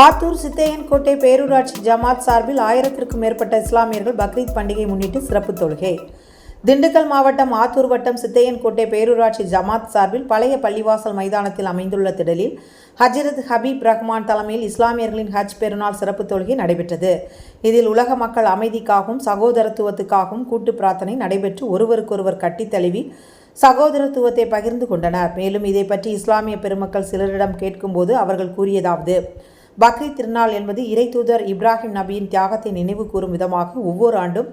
ஆத்தூர் சித்தையன்கோட்டை பேரூராட்சி ஜமாத் சார்பில் ஆயிரத்திற்கும் மேற்பட்ட இஸ்லாமியர்கள் பக்ரீத் பண்டிகை முன்னிட்டு சிறப்பு தொழுகை. திண்டுக்கல் மாவட்டம் ஆத்தூர் வட்டம் சித்தையன்கோட்டை பேரூராட்சி ஜமாத் சார்பில் பழைய பள்ளிவாசல் மைதானத்தில் அமைந்துள்ள திடலில் ஹஜ்ரத் ஹபீப் ரஹ்மான் தலைமையில் இஸ்லாமியர்களின் ஹஜ் பெருநாள் சிறப்பு தொழுகை நடைபெற்றது. இதில் உலக மக்கள் அமைதிக்காகவும் சகோதரத்துவத்துக்காகவும் கூட்டு பிரார்த்தனை நடைபெற்று ஒருவருக்கொருவர் கட்டித் தழுவி சகோதரத்துவத்தை பகிர்ந்து கொண்டனர். மேலும் இதை பற்றி இஸ்லாமிய பெருமக்கள் சிலரிடம் கேட்கும்போது அவர்கள் கூறியதாவது பக்ரீத் திருநாள் என்பது இறைத்தூதர் இப்ராஹிம் நபியின் தியாகத்தை நினைவு கூறும் விதமாக ஒவ்வொரு ஆண்டும்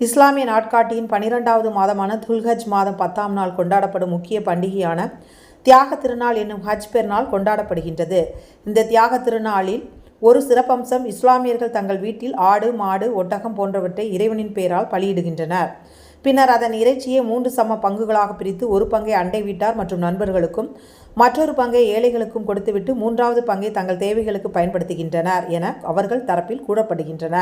இஸ்லாமிய நாட்காட்டியின் பனிரெண்டாவது மாதமான துல்ஹஜ் மாதம் பத்தாம் நாள் கொண்டாடப்படும் முக்கிய பண்டிகையான தியாக திருநாள் என்னும் ஹஜ் பெருநாள் கொண்டாடப்படுகின்றது. இந்த தியாக திருநாளில் ஒரு சிறப்பம்சம் இஸ்லாமியர்கள் தங்கள் வீட்டில் ஆடு மாடு ஒட்டகம் போன்றவற்றை இறைவனின் பெயரால் பலியிடுகின்றனர். பின்னர் அதன் இறைச்சியை மூன்று சம பங்குகளாக பிரித்து ஒரு பங்கை அண்டை வீட்டார் மற்றும் நண்பர்களுக்கும் மற்றொரு பங்கை ஏழைகளுக்கும் கொடுத்துவிட்டு மூன்றாவது பங்கை தங்கள் தேவைகளுக்கு பயன்படுத்துகின்றனர் என அவர்கள் தரப்பில் கூறப்படுகின்றன.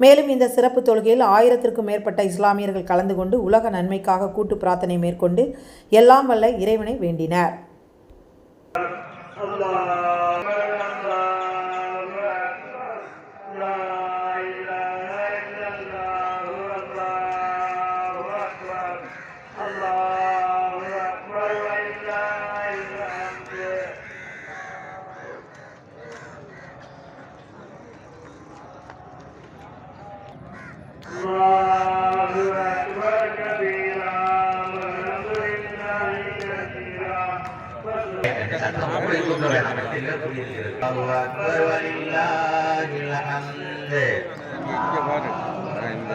மேலும் இந்த சிறப்பு தொழுகையில் ஆயிரத்திற்கும் மேற்பட்ட இஸ்லாமியர்கள் கலந்து கொண்டு உலக நன்மைக்காக கூட்டு பிரார்த்தனை மேற்கொண்டு எல்லாம் வல்ல இறைவனை வேண்டினர். இந்த